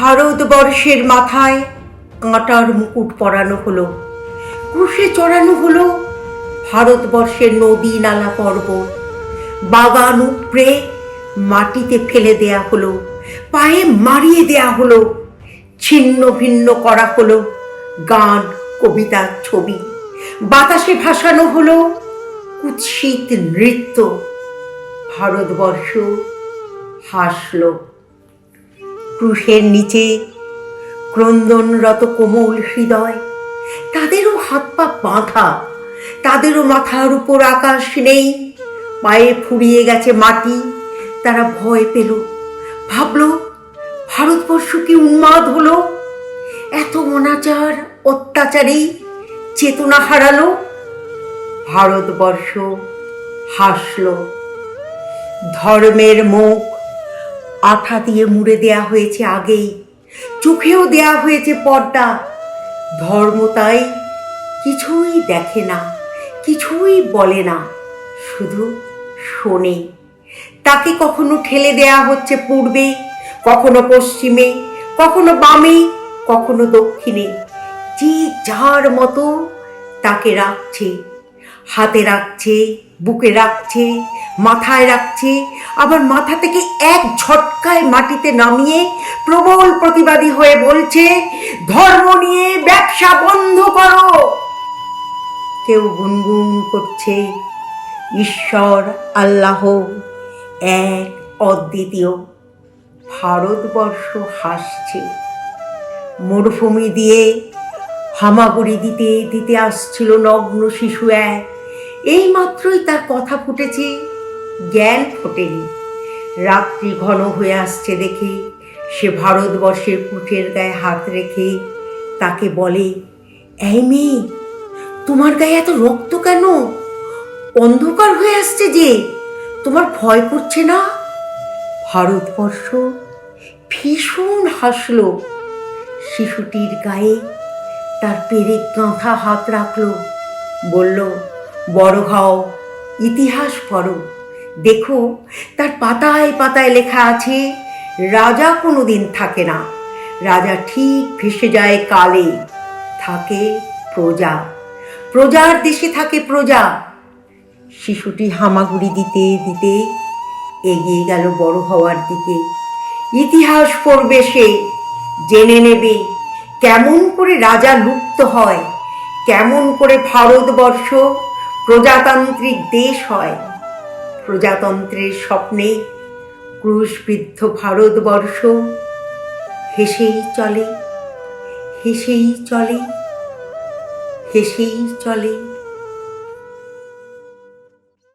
ভারতবর্ষের মাথায় কাঁটার মুকুট পরানো হলো। ক্রুশে চড়ানো হলো ভারতবর্ষের নদী নালা পর্বত বাগান উপড়ে মাটিতে ফেলে দেয়া হলো, পায়ে মারিয়ে দেয়া হলো, ছিন্ন ভিন্ন করা হলো গান কবিতা ছবি। বাতাসে ভাসানো হলো কুৎসিত নৃত্য। ভারতবর্ষ হাসল। ক্রুশের নিচে। ক্রন্দনরত কোমল হৃদয়, তাদেরও হাত পা বাঁধা, তাদেরও মাথার উপর আকাশ নেই। পায়ে ফুরিয়ে গেছে মাটি, তারা ভয় পেল। ভাবল, ভারতবর্ষ কি উন্মাদ হলো? এত অনাচার অত্যাচারেই চেতনা হারালো? ভারতবর্ষ হাসল। ধর্মের মুখ আঠা দিয়ে মুড়ে দেয়া হয়েছে আগেই। চোখেও দেয়া হয়েছে পর্দা। ধর্ম তাই কিছুই দেখে না, কিছুই বলে না, শুধু শোনে। তাকে কখনো ঠেলে দেয়া হচ্ছে পূর্বে, কখনো পশ্চিমে, কখনো বামে, কখনো দক্ষিণে। যে যার মতো তাকে রাখছে। হাতে রাখছে, বুকে রাখছে, মাথায় রাখছে, আবার মাথা থেকে এক ঝটকায় মাটিতে নামিয়ে প্রবল প্রতিবাদী হয়ে বলছে, ধর্ম নিয়ে ব্যবসা বন্ধ করো। কেউ গুনগুন করছে, ঈশ্বর, আল্লাহ, এক অদ্বিতীয়। ভারতবর্ষ হাসছে, মরুভূমি দিয়ে হামাগুড়ি দিতে দিতে আসছিল নগ্ন শিশু এক। এই মাত্রই তার কথা ফুটেছে, জ্ঞান ফোটেনি। রাত্রি ঘন হয়ে আসছে দেখে, সে ভারতবর্ষের পুঠের গায়ে হাত রেখে তাকে বলে, এই মেয়ে, তোমার গায়ে এত রক্ত কেন? অন্ধকার হয়ে আসছে যে, তোমার ভয় করছে না? ভারতবর্ষ ভীষণ হাসলো। শিশুটির গায়ে তার পেরেক গাঁথা হাত রাখল। বলল, বড় হও, ইতিহাস পড়ো। দেখো, তার পাতায় পাতায় লেখা আছে, রাজা কোনোদিন থাকে না। রাজা ঠিক ভেসে যায় কালে। থাকে প্রজা। প্রজার দেশে থাকে প্রজা। শিশুটি হামাগুড়ি দিতে দিতে এগিয়ে গেল বড় হওয়ার দিকে। ইতিহাস পড়বে সে, জেনে নেবে। কেমন করে রাজা লুপ্ত হয়, কেমন করে ভারতবর্ষ প্রজাতান্ত্রিক দেশ হয়, প্রজাতন্ত্রের স্বপ্নে ক্রুশবিদ্ধ ভারতবর্ষ হেসেই চলে হেসেই চলে হেসেই চলে।